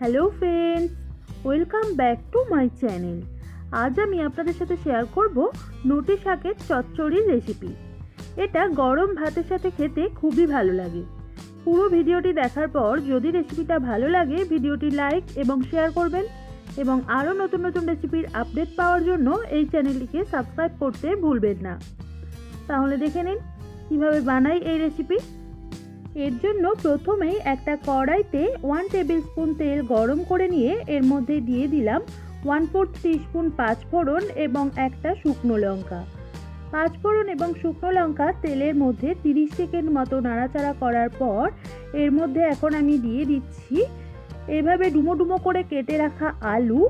Hello friends welcome back to my channel আজ আমি আপনাদের সাথে শেয়ার করব নোটে শাকের চচ্চড়ির রেসিপি এটা গরম ভাতের সাথে খেতে খুবই ভালো লাগে। পুরো ভিডিওটি দেখার পর যদি রেসিপিটা ভালো লাগে, ভিডিওটি লাইক এবং শেয়ার করবেন এবং আরও নতুন নতুন রেসিপির আপডেট পাওয়ার জন্য এই চ্যানেলটিকে সাবস্ক্রাইব করতে ভুলবেন না। তাহলে দেখে নিন কীভাবে বানাই এই রেসিপি এর জন্য প্রথমেই একটা কড়াইতে ওয়ান টেবিল স্পুন তেল গরম করে নিয়ে এর মধ্যে দিয়ে দিলাম ওয়ান ফোর্থ স্পুন পাঁচফোড়ন এবং একটা শুকনো লঙ্কা। পাঁচফোড়ন এবং শুকনো লঙ্কা তেলের মধ্যে তিরিশ সেকেন্ড মতো নাড়াচাড়া করার পর এর মধ্যে এখন আমি দিয়ে দিচ্ছি এভাবে ডুমো ডুমো করে কেটে রাখা আলু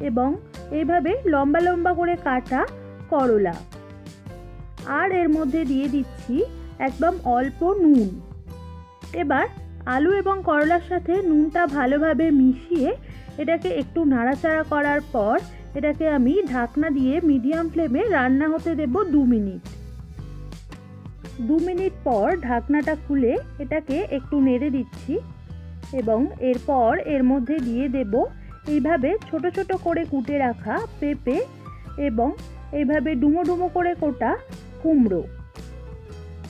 এবং এভাবে লম্বা লম্বা করে কাটা করলা। আর এর মধ্যে দিয়ে দিচ্ছি একদম অল্প নুন। এবার আলু এবং করলার সাথে নুনটা ভালোভাবে মিশিয়ে এটাকে একটু নাড়াচাড়া করার পর এটাকে আমি ঢাকনা দিয়ে মিডিয়াম ফ্লেমে রান্না হতে দেব দু মিনিট। দু মিনিট পর ঢাকনাটা খুলে এটাকে একটু নেড়ে দিচ্ছি এবং এরপর এর মধ্যে দিয়ে দেব এইভাবে ছোট ছোট করে কুটে রাখা পেঁপে এবং এইভাবে ডুমো ডুমো করে কোটা কুমড়ো।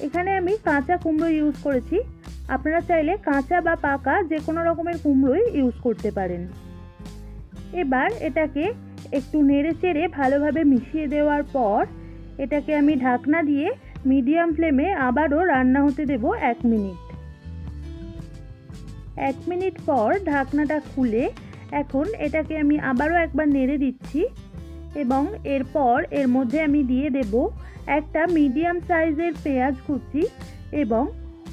এখানে আমি কাঁচা কুমড়ো ইউজ করেছি। আপনারা চাইলে কাঁচা বা পাকা যে কোনো রকমের কুমড়োই ইউজ করতে পারেন। এবার এটাকে একটু নেড়ে চেড়ে ভালোভাবে মিশিয়ে দেওয়ার পর এটাকে আমি ঢাকনা দিয়ে মিডিয়াম ফ্লেমে আবারও রান্না হতে দেব এক মিনিট। এক মিনিট পর ঢাকনাটা খুলে এখন এটাকে আমি আবারও একবার নেড়ে দিচ্ছি এবং এরপর এর মধ্যে আমি দিয়ে দেব একটা মিডিয়াম সাইজের পেঁয়াজ কুচি এবং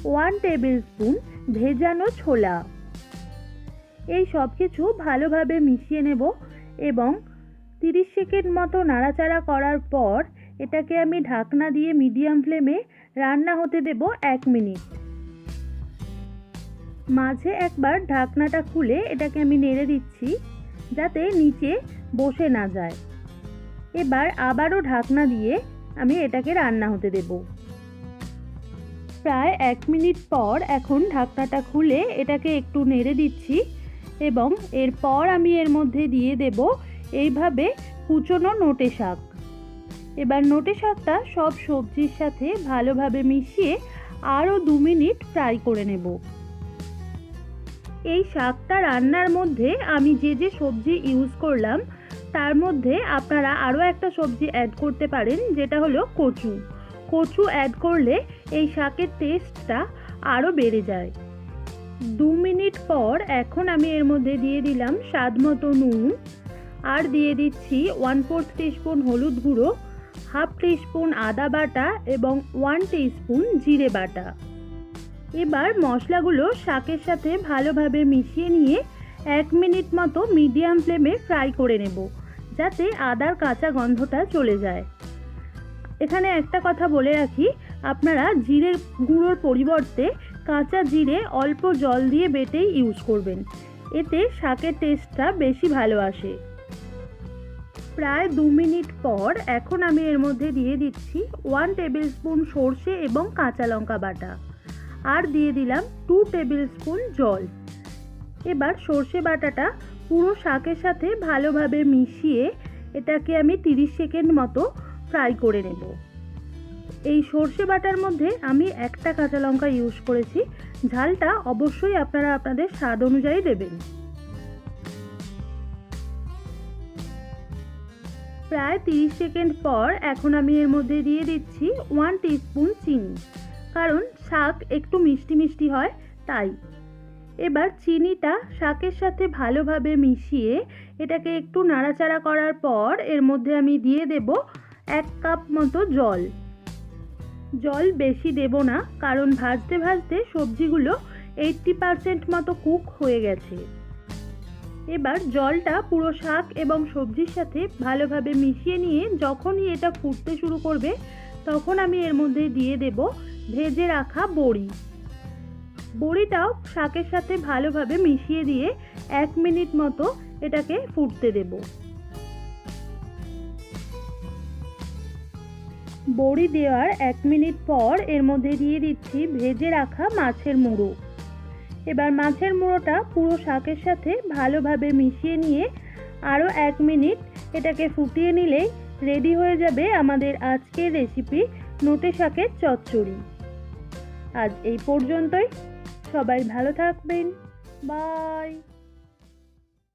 ওয়ান টেবিল স্পুন ভেজানো ছোলা। এই সব কিছু ভালোভাবে মিশিয়ে নেব এবং তিরিশ সেকেন্ড মতো নাড়াচাড়া করার পর এটাকে আমি ঢাকনা দিয়ে মিডিয়াম ফ্লেমে রান্না হতে দেব এক মিনিট। মাঝে একবার ঢাকনাটা খুলে এটাকে আমি নেড়ে দিচ্ছি যাতে নিচে বসে না যায়। এবার আবারও ঢাকনা দিয়ে আমি এটাকে রান্না হতে দেবো। প্রায় এক মিনিট পর এখন ঢাকনাটা খুলে এটাকে একটু নেড়ে দিচ্ছি এবং এরপর আমি এর মধ্যে দিয়ে দেব এইভাবে কুচনো নোটে শাক। এবার নোটে শাকটা সব সবজির সাথে ভালোভাবে মিশিয়ে আরও দু মিনিট ফ্রাই করে নেব। এই শাকটা রান্নার মধ্যে আমি যে যে সবজি ইউজ করলাম, তার মধ্যে আপনারা আরও একটা সবজি অ্যাড করতে পারেন, যেটা হলো কচু। কচু অ্যাড করলে এই শাকের টেস্টটা আরও বেড়ে যায়। দু মিনিট পর এখন আমি এর মধ্যে দিয়ে দিলাম স্বাদ মতো নুন আর দিয়ে দিচ্ছি ওয়ান ফোর্থ টিস্পুন হলুদ গুঁড়ো হাফ টিস্পুন আদা বাটা এবং ওয়ান টিস্পুন জিরে বাটা। এবার মশলাগুলো শাকের সাথে ভালোভাবে মিশিয়ে নিয়ে এক মিনিট মতো মিডিয়াম ফ্লেমে ফ্রাই করে নেব, যাতে আদার কাঁচা গন্ধটা চলে যায়। এখানে একটা কথা বলে রাখি, আপনারা জিরে গুঁড়োর পরিবর্তে কাঁচা জিরে অল্প জল দিয়ে বেটেই ইউজ করবেন। এতে শাকের টেস্টটা বেশি ভালো আসে। প্রায় দু মিনিট পর এখন আমি এর মধ্যে দিয়ে দিচ্ছি ওয়ান টেবিল স্পুন সর্ষে এবং কাঁচা লঙ্কা বাটা। আর দিয়ে দিলাম টু টেবিল স্পুন জল। এবার সর্ষে বাটাটা পুরো শাকের সাথে ভালোভাবে মিশিয়ে এটাকে আমি তিরিশ সেকেন্ড মতো ফ্রাই করে নেব। এই সর্ষে বাটার মধ্যে আমি একটা কাঁচা লঙ্কা ইউজ করেছি। ঝালটা অবশ্যই আপনারা আপনাদের স্বাদ অনুযায়ী দেবেন। প্রায় তিরিশ সেকেন্ড পর এখন আমি এর মধ্যে দিয়ে দিচ্ছি ওয়ান টিস্পুন চিনি। কারণ শাক একটু মিষ্টি মিষ্টি হয়, তাই। এবার চিনিটা শাকের সাথে ভালোভাবে মিশিয়ে এটাকে একটু নাড়াচাড়া করার পর এর মধ্যে আমি দিয়ে দেব এক কাপ মতো জল। জল বেশি দেব না, কারণ ভাজতে ভাজতে সবজিগুলো এইটটি পারসেন্ট মতো কুক হয়ে গেছে। এবার জলটা পুরো শাক এবং সবজির সাথে ভালোভাবে মিশিয়ে নিয়ে যখনই এটা ফুটতে শুরু করবে, তখন আমি এর মধ্যে দিয়ে দেব ভেজে রাখা বড়ি। বড়িটাও শাকের সাথে ভালোভাবে মিশিয়ে দিয়ে এক মিনিট মতো এটাকে ফুটতে দেব। বড়ি দেওয়ার এক মিনিট পর এর মধ্যে দিয়ে দিচ্ছি ভেজে রাখা মাছের মুড়ো। এবার মাছের মুড়োটা পুরো শাকের সাথে ভালোভাবে মিশিয়ে নিয়ে আরও এক মিনিট এটাকে ফুটিয়ে নিলেই রেডি হয়ে যাবে আমাদের আজকের রেসিপি নোটে শাকের চচ্চড়ি। আজ এই পর্যন্তই। সবাই ভালো থাকবেন। বাই।